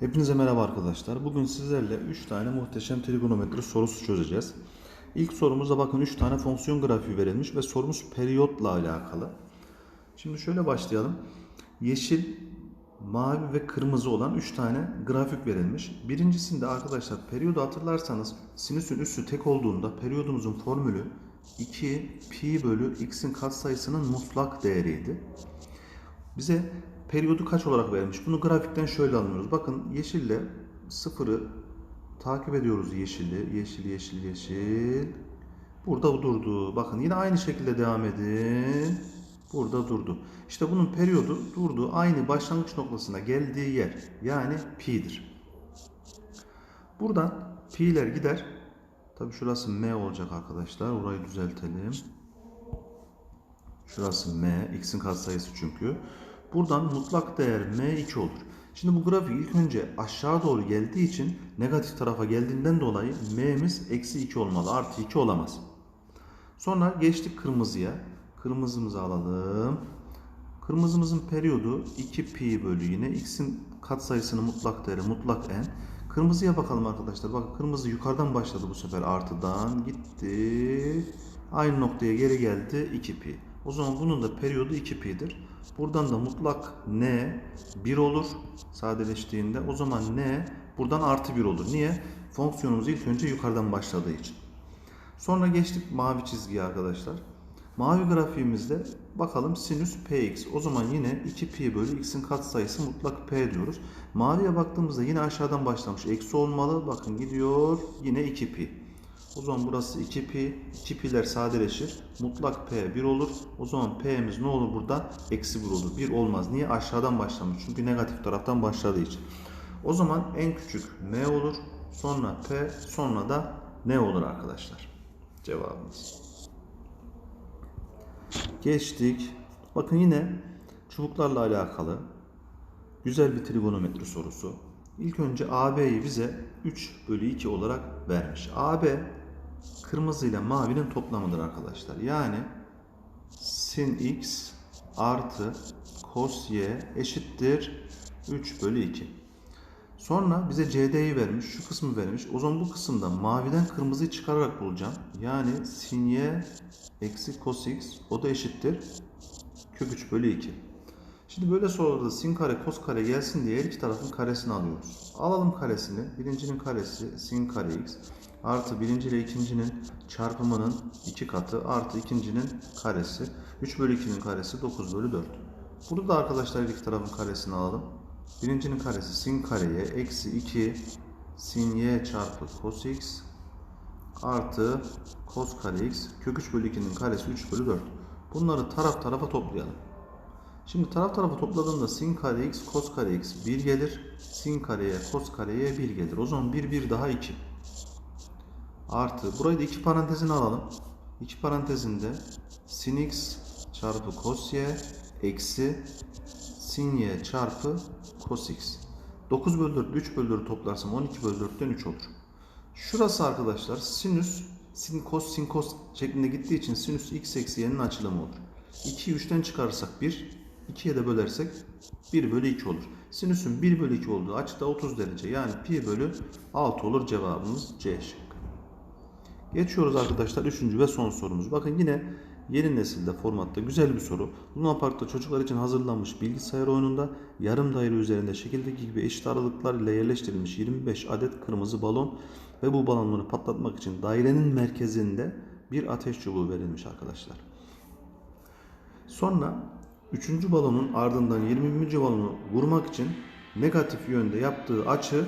Hepinize merhaba arkadaşlar. Bugün sizlerle 3 tane muhteşem trigonometri sorusu çözeceğiz. İlk sorumuzda bakın 3 tane fonksiyon grafiği verilmiş ve sorumuz periyotla alakalı. Şimdi şöyle başlayalım. Yeşil, mavi ve kırmızı olan 3 tane grafik verilmiş. Birincisinde arkadaşlar periyodu hatırlarsanız sinüsün üssü tek olduğunda periyodumuzun formülü 2 pi bölü x'in katsayısının mutlak değeriydi. Bize periyodu kaç olarak verilmiş? Bunu grafikten şöyle anlıyoruz. Bakın yeşille sıfırı takip ediyoruz yeşili. Yeşil, yeşil, yeşil. Burada durdu. Bakın yine aynı şekilde devam edin. Burada durdu. İşte bunun periyodu durduğu aynı başlangıç noktasına geldiği yer. Yani pi'dir. Buradan pi'ler gider. Tabi şurası m olacak arkadaşlar. Orayı düzeltelim. Şurası m. X'in katsayısı çünkü. Buradan mutlak değer m2 olur. Şimdi bu grafik ilk önce aşağı doğru geldiği için negatif tarafa geldiğinden dolayı m'miz eksi 2 olmalı. Artı 2 olamaz. Sonra geçtik kırmızıya. Kırmızımızı alalım. Kırmızımızın periyodu 2 pi bölü yine x'in katsayısının mutlak değeri mutlak n. Kırmızıya bakalım arkadaşlar. Bakın kırmızı yukarıdan başladı bu sefer artıdan gitti. Aynı noktaya geri geldi 2 pi. O zaman bunun da periyodu 2 pi'dir. Buradan da mutlak n 1 olur sadeleştiğinde. O zaman n buradan artı 1 olur. Niye? Fonksiyonumuz ilk önce yukarıdan başladığı için. Sonra geçtik mavi çizgiye arkadaşlar. Mavi grafiğimizde bakalım sinüs px. O zaman yine 2 pi bölü x'in katsayısı mutlak p diyoruz. Maviye baktığımızda yine aşağıdan başlamış. Eksi olmalı. Bakın gidiyor. Yine 2 pi. O zaman burası 2 pi. 2 pi'ler sadeleşir. Mutlak p 1 olur. O zaman p'miz ne olur burada? Eksi 1 olur. 1 olmaz. Niye? Aşağıdan başlamış. Çünkü negatif taraftan başladığı için. O zaman en küçük m olur. Sonra p. Sonra da ne olur arkadaşlar? Cevabımız. Geçtik. Bakın yine çubuklarla alakalı güzel bir trigonometri sorusu. İlk önce AB'yi bize 3 bölü 2 olarak vermiş. AB kırmızı ile mavinin toplamıdır arkadaşlar. Yani sin x artı cos y eşittir 3 bölü 2. Sonra bize CD'yi vermiş, şu kısmı vermiş. O zaman bu kısımda maviden kırmızıyı çıkararak bulacağım. Yani sin y eksi cos x o da eşittir kök 3 bölü 2. Şimdi böyle sorularda sin kare cos kare gelsin diye her iki tarafın karesini alıyoruz. Alalım karesini. Birincinin karesi sin kare x artı birinci ile ikincinin çarpımının iki katı artı ikincinin karesi. 3 bölü 2'nin karesi 9 bölü 4. Burada da arkadaşlar iki tarafın karesini alalım. Birincinin karesi sin kareye eksi 2 sin y çarpı cos x artı cos kare x kök 3 bölü 2'nin karesi 3 bölü 4. Bunları taraf tarafa toplayalım. Şimdi taraf tarafa topladığımda sin kare x cos kare x 1 gelir. Sin kareye cos kareye 1 gelir. O zaman 1 1 daha 2. Artı burayı da iki parantezine alalım. İki parantezinde sin x çarpı cos y eksi sin y çarpı cos x. 9 bölü 4 3 bölü 4 toplarsam 12 bölü 4'ten 3 olur. Şurası arkadaşlar sinüs sin cos sin cos şeklinde gittiği için sinüs x eksi y'nin açılımı olur. 2'yi 3'ten çıkarırsak 1, 2'ye de bölersek 1 bölü 2 olur. Sinüsün 1 bölü 2 olduğu açıda 30 derece yani pi bölü 6 olur cevabımız C şıkkı. Geçiyoruz arkadaşlar 3. ve son sorumuz. Bakın yine yeni nesilde formatta güzel bir soru. Luna Park'ta çocuklar için hazırlanmış bilgisayar oyununda yarım daire üzerinde şekildeki gibi eşit aralıklar ile yerleştirilmiş 25 adet kırmızı balon ve bu balonları patlatmak için dairenin merkezinde bir ateş çubuğu verilmiş arkadaşlar. Sonra 3. balonun ardından 20. balonu vurmak için negatif yönde yaptığı açı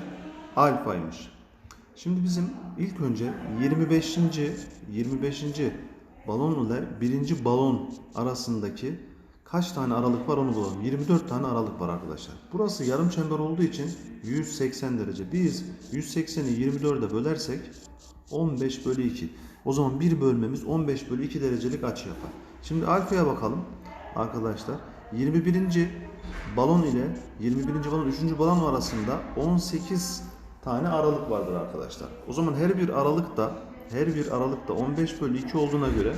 alfaymış. Şimdi bizim ilk önce 25. 25. balon ile 1. balon arasındaki kaç tane aralık var onu bulalım. 24 tane aralık var arkadaşlar. Burası yarım çember olduğu için 180 derece. Biz 180'i 24'e bölersek 15 bölü 2. O zaman bir bölmemiz 15 bölü 2 derecelik açı yapar. Şimdi alfaya bakalım arkadaşlar. 21. balon ile 21. balon 3. balon arasında 18 tane aralık vardır arkadaşlar. O zaman her bir aralıkta her bir aralıkta 15 bölü 2 olduğuna göre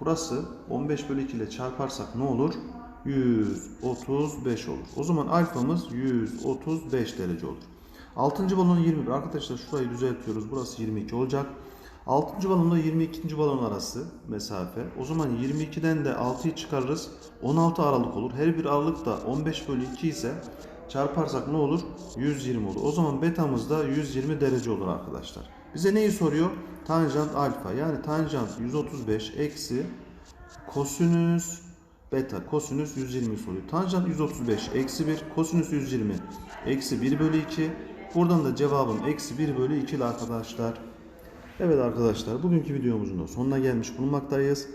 burası 15 bölü 2 ile çarparsak ne olur? 135 olur. O zaman alfamız 135 derece olur. 6. balon 21. Arkadaşlar şurayı düzeltiyoruz. Burası 22 olacak. 6. balonla 22. balon arası mesafe. O zaman 22'den de 6'yı çıkarırız. 16 aralık olur. Her bir aralık da 15 bölü 2 ise çarparsak ne olur? 120 olur. O zaman betamız da 120 derece olur arkadaşlar. Bize neyi soruyor? Tanjant alfa. Yani tanjant 135 eksi kosinüs beta. Kosinüs 120 soruyor. Tanjant 135 eksi 1. Kosinüs 120 eksi 1 bölü 2. Buradan da cevabım eksi 1 bölü 2 ile arkadaşlar. Evet arkadaşlar bugünkü videomuzun da sonuna gelmiş bulunmaktayız.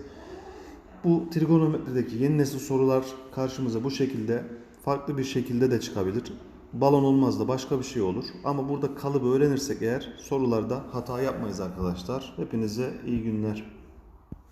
Bu trigonometrideki yeni nesil sorular karşımıza bu şekilde farklı bir şekilde de çıkabilir. Balon olmaz da başka bir şey olur. Ama burada kalıbı öğrenirsek eğer sorularda hata yapmayız arkadaşlar. Hepinize iyi günler.